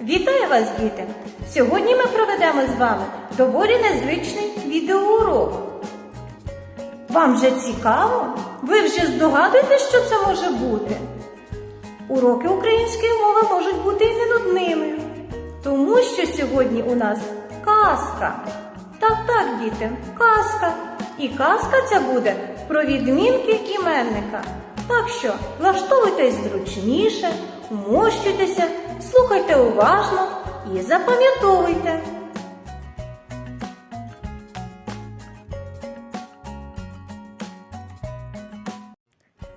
Вітаю вас, діти! Сьогодні ми проведемо з вами доволі незвичний відеоурок. Вам вже цікаво? Ви вже здогадуєтесь, що це може бути? Уроки української мови можуть бути і не тому що сьогодні у нас казка. Так, так, діти, казка. І казка ця буде про відмінки іменника. Так що влаштовуйтесь зручніше, вмощуйтеся, слухайте уважно і запам'ятовуйте.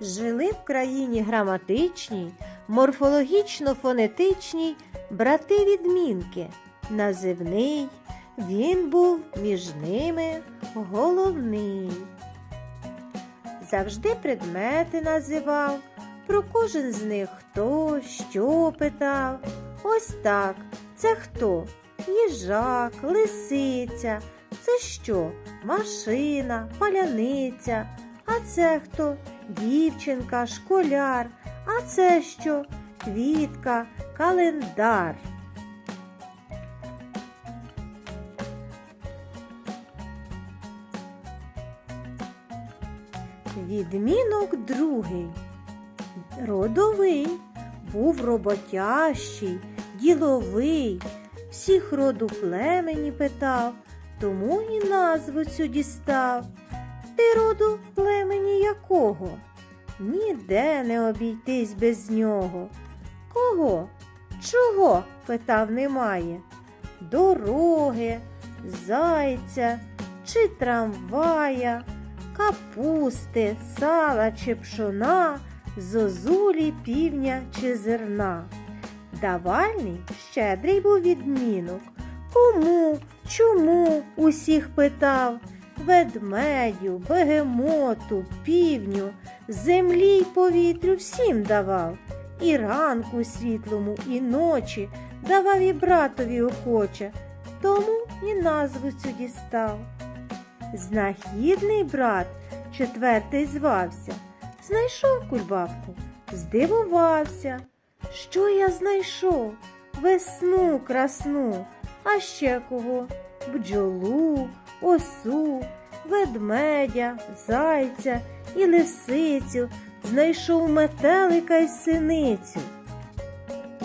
Жили в країні граматичній, морфологічно-фонетичній брати відмінки. Називний, він був між ними головний. Завжди предмети називав, про кожен з них хто, що питав. Ось так. Це хто? Їжак, лисиця. Це що? Машина, паляниця. А це хто? Дівчинка, школяр. А це що? Квітка, календар. Відмінок другий. Родовий, був роботящий, діловий, всіх роду племені питав, тому і назву цю дістав. Ти роду племені якого? Ніде не обійтись без нього. Кого? Чого? питав немає. Дороги, зайця чи трамвая, капусти, сала чи пшона, зозулі, півня чи зерна. Давальний щедрий був відмінок. Кому, чому усіх питав? Ведмедю, бегемоту, півню, землі й повітрю всім давав. І ранку світлому, і ночі давав і братові охоче, тому і назву цю дістав. Знахідний брат четвертий звався, знайшов кульбабку, здивувався. Що я знайшов? Весну красну, а ще кого? Бджолу, осу, ведмедя, зайця і лисицю, знайшов метелика й синицю.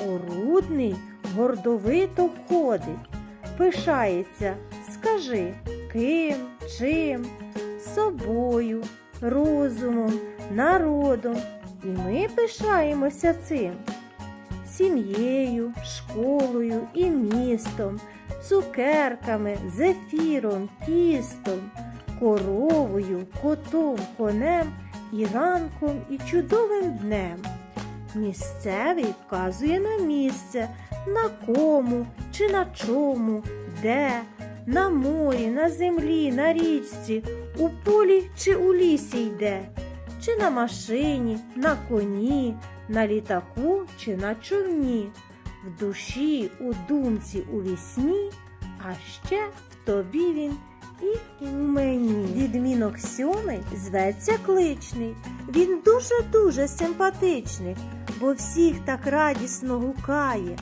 Орудний гордовито входить, пишається, скажи, ким, чим, собою, розумом, народом. І ми пишаємося цим сім'єю, школою і містом, цукерками, зефіром, тістом, коровою, котом, конем і ранком і чудовим днем. Місцевий вказує на місце, на кому чи на чому, де, на морі, на землі, на річці, у полі чи у лісі йде, чи на машині, на коні, на літаку чи на човні, в душі, у думці, у вісні, а ще в тобі він і в мені. Відмінок сьомий зветься кличний. Він дуже-дуже симпатичний, бо всіх так радісно гукає.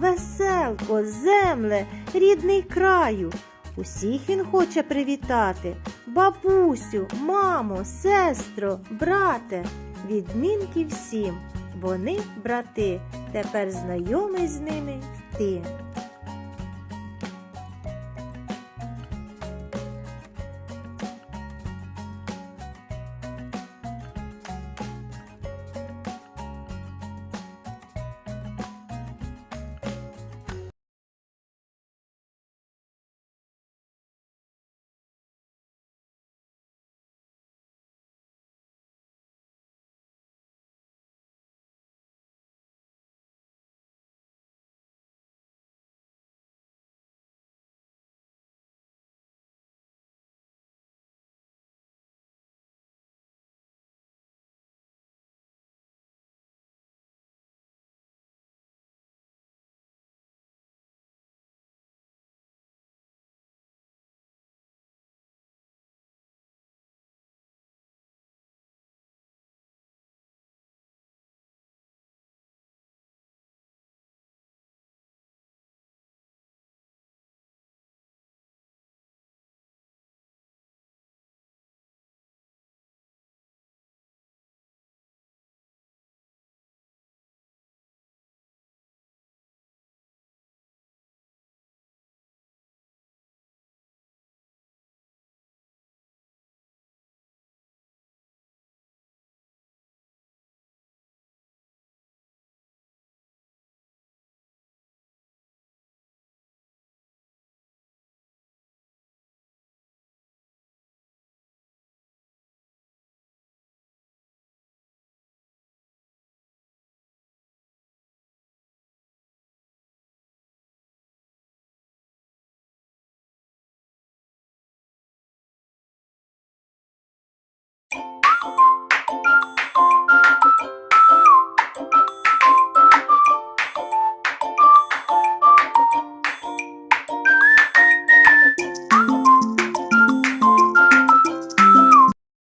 Веселко, земле, рідний краю. Усіх він хоче привітати. Бабусю, мамо, сестро, брате. Відмінки всім. Вони брати, тепер знайомий з ними ти.